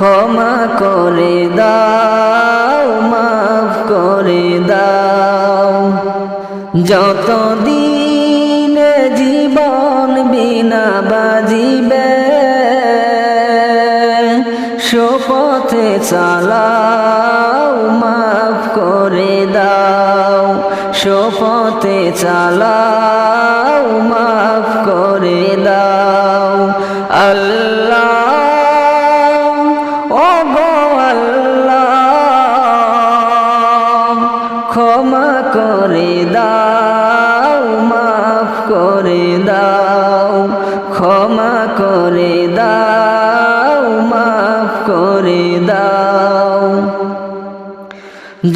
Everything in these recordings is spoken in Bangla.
ক্ষমা করে দাও, মাফ করে দাও। যত দিন জীবন বিনা বাজিবে শপথে চালাও, মাফ করে দাও। শপথে চালাও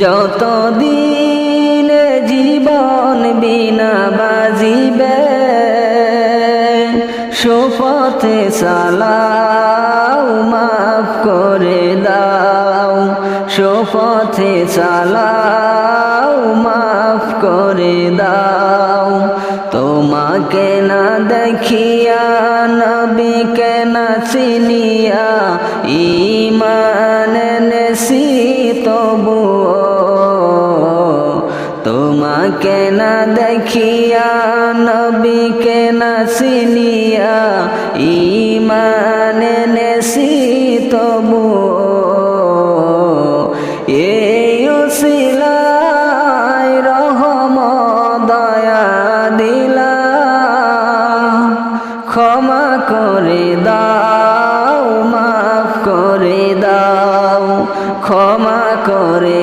যতদিন জীবন বিনা বাজিবে, সুপথে চালাও মাফ করে দাও, সুপথে চালাও মাফ করে দাও। তোমাকে না দেখিয়া নবীকে না চিনিয়া, ইমান তোমাকে না দেখিয়া, নবীকে না চিনিয়া ইমান নেসি তবুও। এই উসিলায় রহম দয়া দিলা ক্ষমা করে দাও, মাফ করে দাও, ক্ষমা করে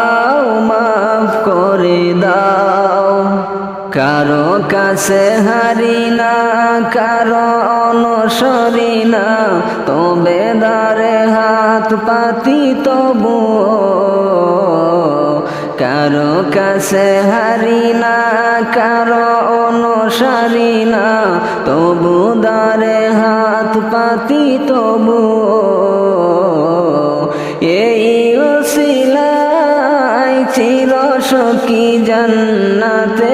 কাছে হারি না কারও অনুসরি না। তবে দারে হাত পাতি তবু কারও কাছে হারি না কারও অনুসারি না। তবু দারে হাত পাতি তবু এই চির সখী জান্নাতে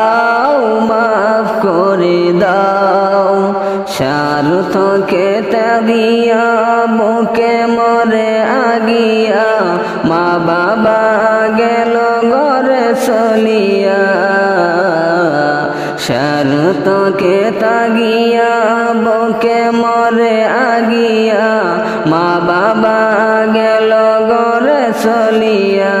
স্বার্থকে ত্যাগিয়া বুকে মরে আগিয়া, মা বাবা গেল ঘরে চলিয়া। শরতকে তাগিয়া বকে মরে আগিয়া, মা বাবা গেল গরে চলিয়া।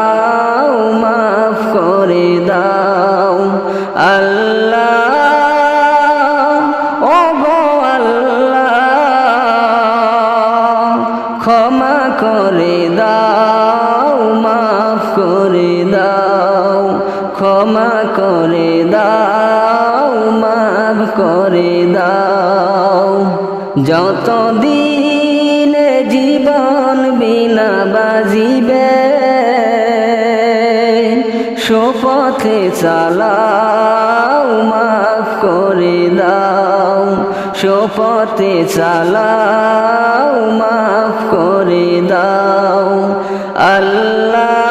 করে দাও, মাফ করে দাও। যত দিন জীবন বিনা বাজিবে, সুপথে চালাও, মাফ করে দাও। সুপথে চালাও, মাফ করে দাও। আল্লাহ